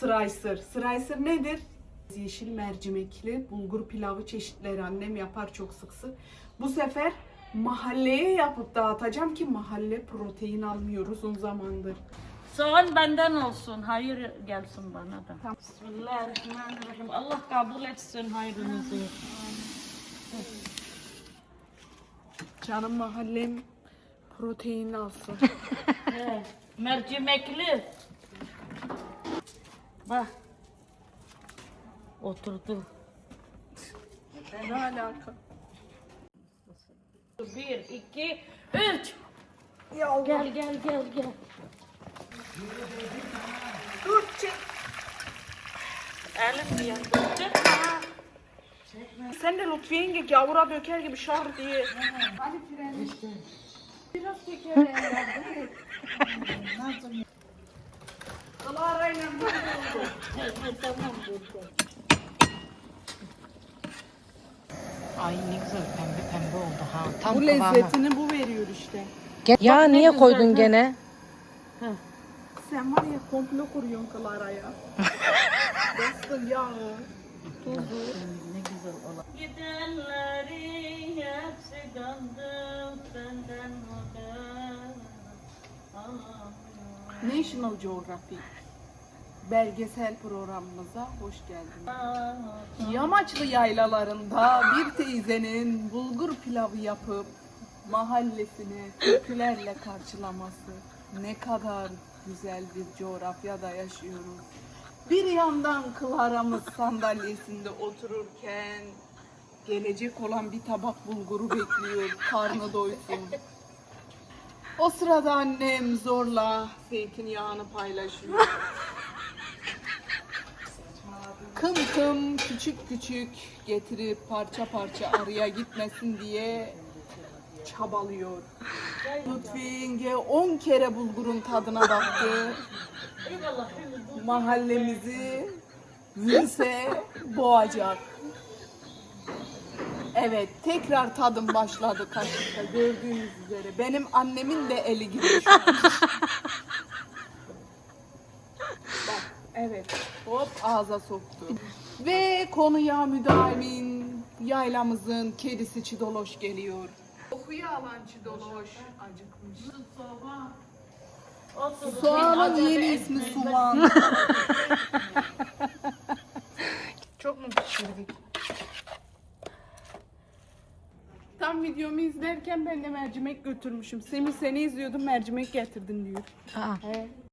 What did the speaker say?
Sırayısır. Sırayısır nedir? Yeşil mercimekli bulgur pilavı çeşitleri annem yapar çok sık sık. Bu sefer mahalleye yapıp dağıtacağım ki mahalle protein almıyor uzun zamandır. Soğan benden olsun. Hayır gelsin bana da. Tamam. Bismillahirrahmanirrahim. Allah kabul etsin hayrınızı. Canım mahallem protein alsın. He, mercimekli. Bak. Oturdu. ne alaka? Bir, iki, üç. Ya. Gel gel gel gel. Dur çek. Elim yandı. Sen de Lütfiye yenge gavura döker gibi şar diye. Hadi fren. Biraz tekerleğe yardım et. Clara'yla böyle oldu. tamam dur. Ay ne güzel pembe pembe oldu ha. Tam Bu kıvamı. lezzetini bu veriyor işte. Ya Bak ne niye güzel, koydun ha. gene? Sen var ya komplo kuruyorsun Clara'ya. Bastır yağı, tuzu. Ne güzel olan. Gidenleri hepsi kandım senden haber. National Geographic belgesel programımıza hoş geldiniz. Yamaçlı yaylalarında bir teyzenin bulgur pilavı yapıp mahallesini türkülerle karşılaması ne kadar güzel bir coğrafyada yaşıyoruz. Bir yandan Clara'mız sandalyesinde otururken gelecek olan bir tabak bulguru bekliyor karnı doysun. O sırada annem zorla zeytinyağını paylaşıyor. Kım kım küçük küçük getirip parça parça araya gitmesin diye çabalıyor. Lütfi yenge 10 kere bulgurun tadına baktı. Mahallemizi virüse boğacak. Evet, tekrar tadım başladı kaşıkta gördüğünüz üzere. Benim annemin de eli gibi. Evet. Hop ağza soktu. Ve konuya müdahimin yaylamızın kedisi Çidoloş geliyor. Okuyu alan Çidoloş acıkmış. Soğanın yeni ismi soğan. Çok mu pişirdik? Tam videomu izlerken ben de mercimek götürmüşüm. Semih seni izliyordum mercimek getirdin diyor. Aa, He.